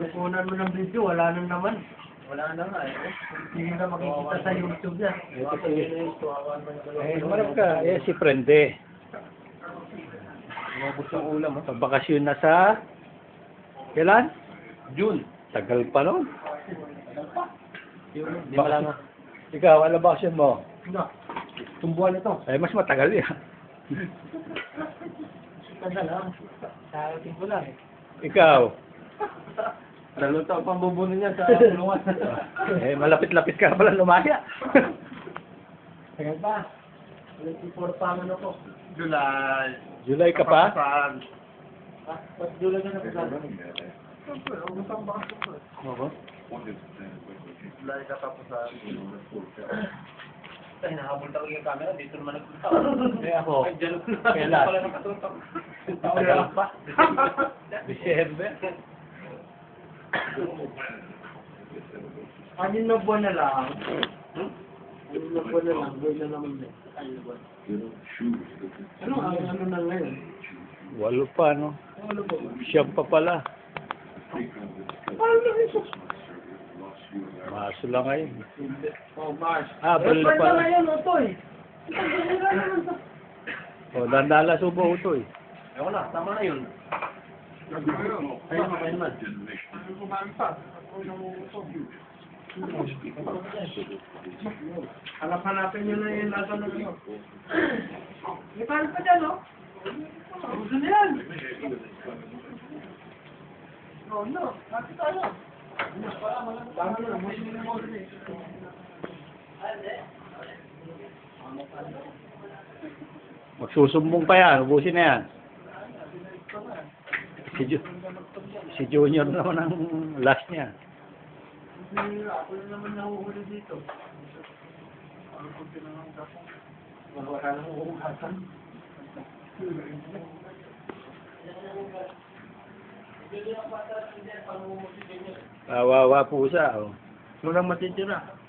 Lukunan mo ng video, wala nang naman. Wala na nga eh. Hindi na makikita sa YouTube yan. Eh, marap ka. Eh, si Prende. Umabot yung ulam mo. Pagbakasyon na sa... Kailan? June. Tagal pa nun. June. Di wala nga. Ikaw, ano bakasyon mo? Ano? Tumbuhan ito. Eh, mas matagal yan. Tagal lang. Sa ating ko lang eh. Ikaw, Dalawang taon pang niya sa kulungan. eh, malapit-lapit ka pala lumaya. Tagal pa. 24 pa ang ano ko. July. July ka pa? Ah, ba't dulo na napisal? Oo. July ka tapos sa... Ay, nahabol talaga yung camera. Dito naman nagpunta. Eh, ako. Ay, dyan. Kailan? Pala nakatutok. Tagal pa. December. Anin na buwan na lang. Anin na buwan na lang. Buwan na naman na buwan. Ano ang ano na ngayon? Walo pa, no? Ano ba? Siyam pa pala. Paano na ito? Maso lang ngayon. Oh, Mars. Ah, April na Eh, pala. pwede na yan, Otoy. Ito, naman sa... O, dandala subo eh. Ewan na, tama na yun. Ayun, ayun man. Hanap hanapin nyo na yung nasa na ano. May paano pa dyan, no? Gusto na yan. Oh, no. Bakit tayo? Tama na, mo na mo rin eh. Magsusumbong pa yan. Ubusin na yan. Si, Ju si Junior naman ang last niya. Hindi, Ako na naman nahuhuli dito. Ano kung tinanong ako? Wala nang uhugasan. Kawawa pusa. Oh. Walang matitira.